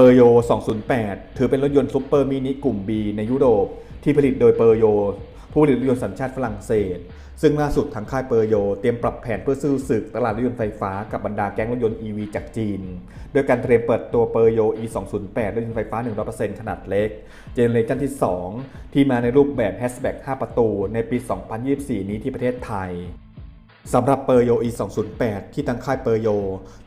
ปอร์โย 208 ถือเป็นรถยนต์ซุปเปอร์มินิกลุ่ม B ในยุโรป ที่ผลิตโดยเปอร์โย ผู้ผลิตรถยนต์สัญชาติฝรั่งเศส ซึ่งล่าสุดทางค่ายเปอร์โย เตรียมปรับแผนเพื่อสู้ศึกตลาดรถยนต์ไฟฟ้ากับบรรดาแก๊งรถยนต์ EV จากจีน โดยการเตรียมเปิดตัวเปอร์โย E 208 รถยนต์ไฟฟ้า 100%ขนาดเล็ก เจเนเรชันที่ 2 ที่มาในรูปแบบแฮชแบ็ก5 ประตู ในปี 2024 นี้ที่ประเทศไทย สำหรับเปอร์โย E 208 ที่ทางค่ายเปอร์โย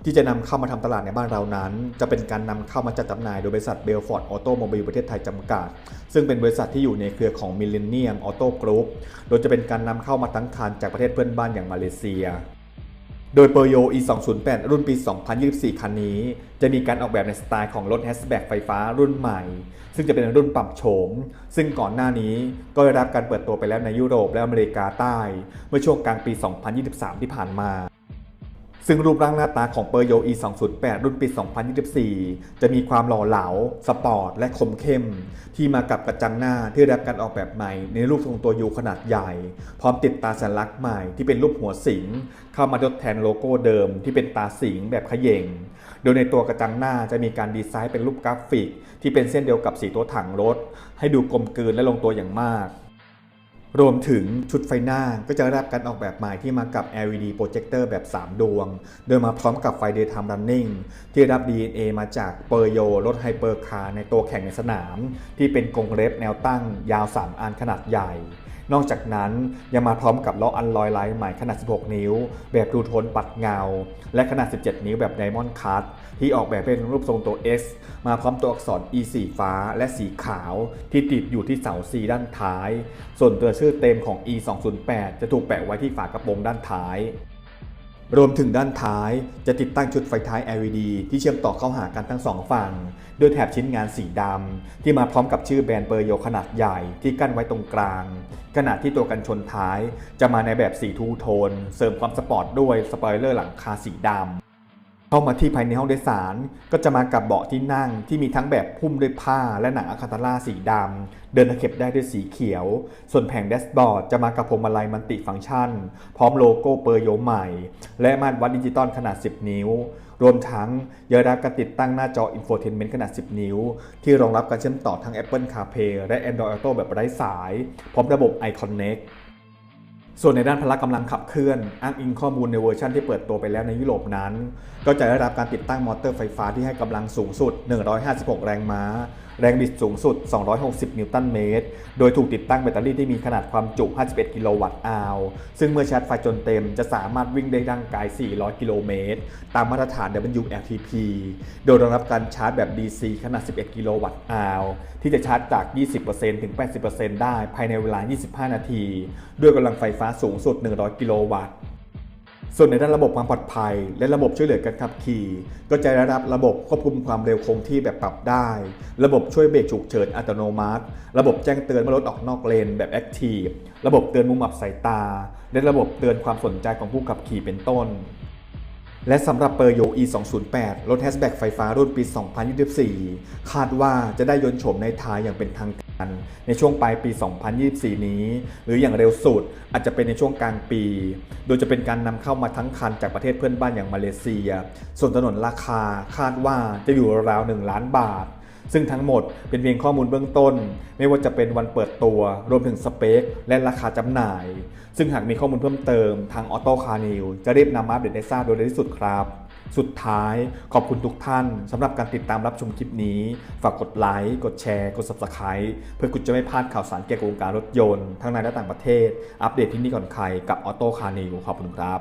ที่จะนำเข้ามาทำตลาดในบ้านเรานั้น จะเป็นการนำเข้ามาจัดจำหน่ายโดยบริษัทเบลฟอร์ดออโตโมบิลประเทศไทยจำกัด ซึ่งเป็นบริษัทที่อยู่ในเครือของมิลเลนเนียมออโต้กรุ๊ปโดยจะเป็นการนำเข้ามาทั้งคันจากประเทศเพื่อนบ้านอย่างมาเลเซีย โดยเปอร์โย E 208 รุ่นปี 2024 คันนี้ จะมีการออกแบบในสไตล์ของรถแฮชแบ็กไฟฟ้ารุ่นใหม่ ซึ่งจะเป็นรุ่นปรับโฉม ซึ่งก่อนหน้านี้ก็ได้รับการเปิดตัวไปแล้วในยุโรปและอเมริกาใต้ เมื่อช่วงกลางปี 2023 ที่ผ่านมา ซึ่งรูปร่างหน้าตาของเปอร์โย E 208 รุ่นปี 2024 จะมีความหล่อเหลา สปอร์ต และคมเข้ม ที่มากับกระจังหน้าที่ได้รับการออกแบบใหม่ในรูปทรงตัวยูขนาดใหญ่ พร้อมติดตาสัญลักษณ์ใหม่ที่เป็นรูปหัวสิง เข้ามาทดแทนโลโก้เดิมที่เป็นตาสิงแบบขย่งโดยในตัวกระจังหน้าจะมีการดีไซน์เป็นรูปกราฟิก ที่เป็นเส้นเดียวกับสีตัวถังรถ ให้ดูกลมกลืนและลงตัวอย่างมาก รวมถึงชุดไฟหน้าก็จะได้รับการออกแบบใหม่ที่มากับ LED โปรเจคเตอร์แบบ 3 ดวง โดยมาพร้อมกับไฟ Daytime Running ที่รับ DNA มาจากเปอร์โยรถไฮเปอร์คาร์ในตัวแข่งในสนาม ที่เป็นกรงเล็บแนวตั้งยาว 3 อันขนาดใหญ่ นอกจากนั้นยังมาพร้อมกับล้ออันลอยไลท์ใหม่ขนาด 16 นิ้ว แบบดูโทนปัดเงา และขนาด 17 นิ้วแบบไดมอนด์คัตที่ออกแบบเป็นรูปทรงตัว S มาพร้อมตัวอักษร E สีฟ้าและสีขาวที่ติดอยู่ที่เสา C ด้านท้าย ส่วนตัวชื่อเต็มของ E 208จะถูกแปะไว้ที่ฝากระโปรงด้านท้าย รวมถึงด้านท้ายจะติดตั้งชุดไฟท้าย LED ที่เชื่อมต่อเข้าหากันทั้งสองฝั่งด้วยแถบชิ้นงานสีดำที่มาพร้อมกับชื่อแบรนด์เปอร์โยขนาดใหญ่ที่กั้นไว้ตรงกลาง ขณะที่ตัวกันชนท้ายจะมาในแบบสีทูโทน เสริมความสปอร์ตด้วยสปอยเลอร์หลังคาสีดำ เข้ามาที่ภายในห้องโดยสาร ก็จะมากับเบาะที่นั่งที่มีทั้งแบบพุ่มด้วยผ้าและหนังอะคาตาล่าสีดำ เดินตะเข็บได้ด้วยสีเขียว ส่วนแผงแดชบอร์ดจะมากับพวงมาลัยมันติฟังก์ชัน พร้อมโลโก้เปอร์โยใหม่ และม่านวัดดิจิตอลขนาด 10 นิ้ว รวมทั้งยังได้รับการติดตั้งหน้าจอ Infotainment ขนาด 10 นิ้ว ที่รองรับการเชื่อมต่อทั้ง Apple CarPlay และ Android Auto แบบไร้สาย พร้อมระบบ iConnect ส่วนในด้านพละกำลังขับเคลื่อน อ้างอิงข้อมูลในเวอร์ชันที่เปิดตัวไปแล้วในยุโรปนั้น ก็จะได้รับการติดตั้งมอเตอร์ไฟฟ้าที่ให้กำลังสูงสุด 156 แรงม้าแรงบิดสูงสุด 260 นิวตันเมตร โดยถูกติดตั้งแบตเตอรี่ที่มีขนาดความจุ 51 กิโลวัตต์อาวซึ่งเมื่อชาร์จไฟจนเต็มจะสามารถวิ่งได้ดังไกล400 กิโลเมตร ตามมาตรฐาน WLTP โดยรองรับการชาร์จแบบ DC ขนาด 11 กิโลวัตต์อาวที่จะชาร์จจาก 20%ถึง 80%ได้ภายในเวลา 25 นาที ด้วยกำลังไฟฟ้าสูงสุด 100 กิโลวัตต์ ส่วนในด้านระบบความปลอดภัย และระบบช่วยเหลือการขับขี่ ก็จะได้รับระบบควบคุมความเร็วคงที่แบบปรับได้ ระบบช่วยเบรกฉุกเฉินอัตโนมัติ ระบบแจ้งเตือนเมื่อรถออกนอกเลนแบบแอคทีฟ ระบบเตือนมุมอับสายตา และระบบเตือนความสนใจของผู้ขับขี่เป็นต้น และสำหรับเปอร์โย E 208รถแฮชแบ็กไฟฟ้ารุ่นปี 2024 คาดว่าจะได้ยนต์โฉมในไทยอย่างเป็นทางการ ในช่วงปลายปี 2024 นี้ หรืออย่างเร็วสุดอาจจะเป็นในช่วงกลางปี โดยจะเป็นการนำเข้ามาทั้งคันจากประเทศเพื่อนบ้านอย่างมาเลเซีย ส่วนถนนราคาคาดว่าจะอยู่ราวๆ 1 ล้านบาท ซึ่งทั้งหมดเป็นเพียงข้อมูลเบื้องต้น ไม่ว่าจะเป็นวันเปิดตัว รวมถึงสเปค และราคาจำหน่าย ซึ่งหากมีข้อมูลเพิ่มเติมทางออโต้คาร์นิวจะรีบนำมาอัปเดตให้ทราบโดยเร็วที่สุดครับสุดท้ายขอบคุณทุกท่านสำหรับการติดตามรับชมคลิปนี้ ฝากกดไลค์กดแชร์ กด Subscribe เพื่อคุณจะไม่พลาดข่าวสารเกี่ยวกับวงการรถยนต์ ทั้งในและต่างประเทศ อัปเดตที่นี่ก่อนใครกับออโต้คาร์นิวขอบคุณครับ